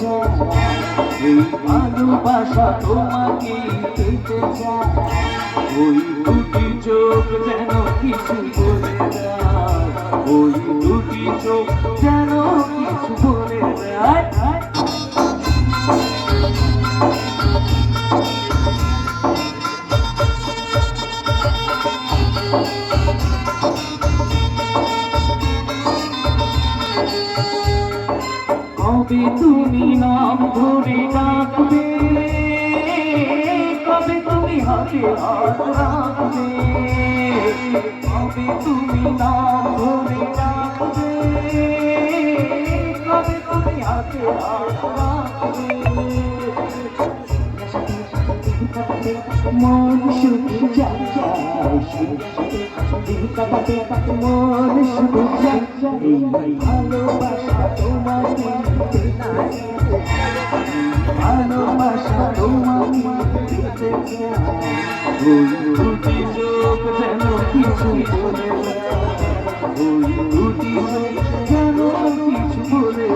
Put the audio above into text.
চায়। এই ভালোবাসা তোমাকে পেতে চায়। ওই দুটি চোখ যেন কিছু বলে দেয়। ওই দুটি চোখ যেন কিছু বলে দেয়। কবে তুমি নাম ধরে ডাকবে, কবে তুমি হাতে হাত রাখবে? কবে তুমি নাম ধরে ডাকবে, কবে তুমি হাতে হাত রাখবে? মন শুধু যায় দিন কাটাতে মন শুধু যায় ভালোবাসা তোমাকে। ওই দুটি চোখ যেন কিছু বলে ওই দুটি চোখ যেন কিছু বলে